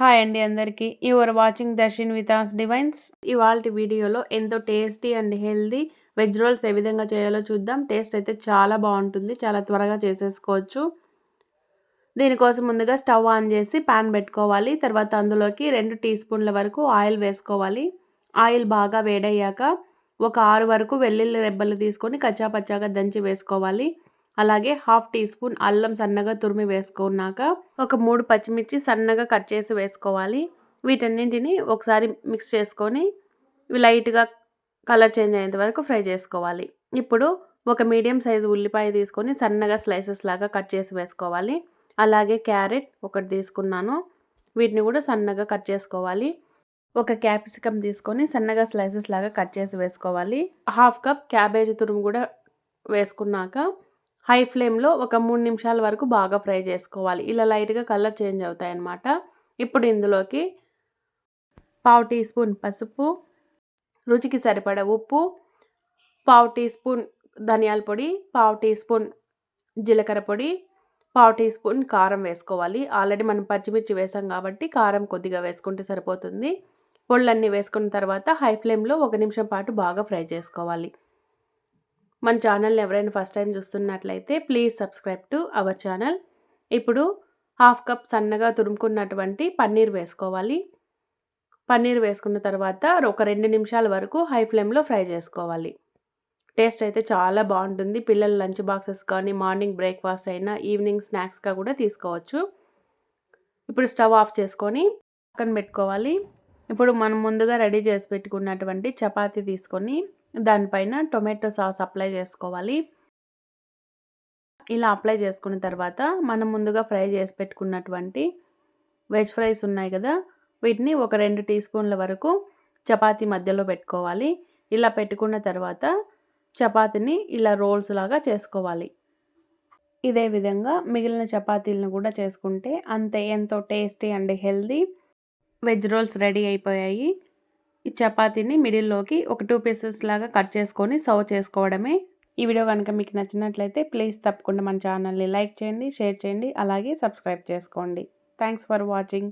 Hi అండి అందరికీ. Your watching Darshan with divines. ఇవాళ వీడియోలో ఎంతో tasty and healthy veg rolls ఏ విధంగా చేయాలో చూద్దాం. టేస్ట్ అయితే చాలా బాగుంటుంది. చాలా త్వరగా చేసేసుకోవచ్చు. దీనికోసం ముందుగా స్టవ్ ఆన్ చేసి ప్యాన్ పెట్టుకోవాలి. తర్వాత అందులోకి రెండు టీ స్పూన్ల వరకు ఆయిల్ వేసుకోవాలి. ఆయిల్ బాగా వేడయ్యాక ఒక ఆరు వరకు వెల్లుల్లి రెబ్బలు తీసుకొని కచ్చాపచ్చాగా దంచి వేసుకోవాలి. అలాగే హాఫ్ టీ స్పూన్ అల్లం సన్నగా తురిమి వేసుకున్నాక ఒక మూడు పచ్చిమిర్చి సన్నగా కట్ చేసి వేసుకోవాలి. వీటన్నింటిని ఒకసారి మిక్స్ చేసుకొని లైట్గా కలర్ చేంజ్ అయ్యేంత వరకు ఫ్రై చేసుకోవాలి. ఇప్పుడు ఒక మీడియం సైజు ఉల్లిపాయ తీసుకొని సన్నగా స్లైసెస్ లాగా కట్ చేసి వేసుకోవాలి. అలాగే క్యారెట్ ఒకటి తీసుకున్నాను. వీటిని కూడా సన్నగా కట్ చేసుకోవాలి. ఒక క్యాప్సికమ్ తీసుకొని సన్నగా స్లైసెస్ లాగా కట్ చేసి వేసుకోవాలి. హాఫ్ కప్ క్యాబేజీ తురుము కూడా వేసుకున్నాక హై ఫ్లేమ్లో ఒక మూడు నిమిషాల వరకు బాగా ఫ్రై చేసుకోవాలి. ఇలా లైట్గా కలర్ చేంజ్ అవుతాయి అన్నమాట ఇప్పుడు ఇందులోకి పావు టీ స్పూన్ పసుపు రుచికి సరిపడ ఉప్పు పావు టీ స్పూన్ ధనియాల పొడి పావు టీ స్పూన్ జీలకర్ర పొడి పావు టీ స్పూన్ కారం వేసుకోవాలి. ఆల్రెడీ మనం పచ్చిమిర్చి వేసాం కాబట్టి కారం కొద్దిగా వేసుకుంటే సరిపోతుంది. పొళ్ళన్నీ వేసుకున్న తర్వాత హై ఫ్లేమ్లో ఒక నిమిషం పాటు బాగా ఫ్రై చేసుకోవాలి. మన ఛానల్ని ఎవరైనా ఫస్ట్ టైం చూస్తున్నట్లయితే please subscribe to our channel. ఇప్పుడు హాఫ్ కప్ సన్నగా తురుముకున్నటువంటి పన్నీర్ వేసుకోవాలి. పన్నీర్ వేసుకున్న తర్వాత ఒక రెండు నిమిషాల వరకు హై ఫ్లేమ్లో ఫ్రై చేసుకోవాలి. టేస్ట్ అయితే చాలా బాగుంటుంది. పిల్లల లంచ్ బాక్సెస్ కానీ మార్నింగ్ బ్రేక్ఫాస్ట్ అయినా ఈవినింగ్ స్నాక్స్గా కూడా తీసుకోవచ్చు. ఇప్పుడు స్టవ్ ఆఫ్ చేసుకొని పక్కన పెట్టుకోవాలి. ఇప్పుడు మనం ముందుగా రెడీ చేసి పెట్టుకున్నటువంటి చపాతీ తీసుకొని దానిపైన టొమాటో సాస్ అప్లై చేసుకోవాలి. ఇలా అప్లై చేసుకున్న తర్వాత మనం ముందుగా ఫ్రై చేసి పెట్టుకున్నటువంటి వెజ్ ఫ్రైస్ ఉన్నాయి కదా వీటిని ఒక రెండు టీ స్పూన్ల వరకు చపాతి మధ్యలో పెట్టుకోవాలి. ఇలా పెట్టుకున్న తర్వాత చపాతీని ఇలా రోల్స్ లాగా చేసుకోవాలి. ఇదే విధంగా మిగిలిన చపాతీలను కూడా చేసుకుంటే అంతే ఎంతో tasty and healthy veg rolls ready అయిపోయాయి. ఈ చపాతీని మిడిల్లోకి ఒక టూ పీసెస్ లాగా కట్ చేసుకొని సర్వ్ చేసుకోవడమే. ఈ వీడియో కనుక మీకు నచ్చినట్లయితే ప్లీజ్ తప్పకుండా మన ఛానల్ని లైక్ చేయండి షేర్ చేయండి అలాగే సబ్స్క్రైబ్ చేసుకోండి. Thanks for watching.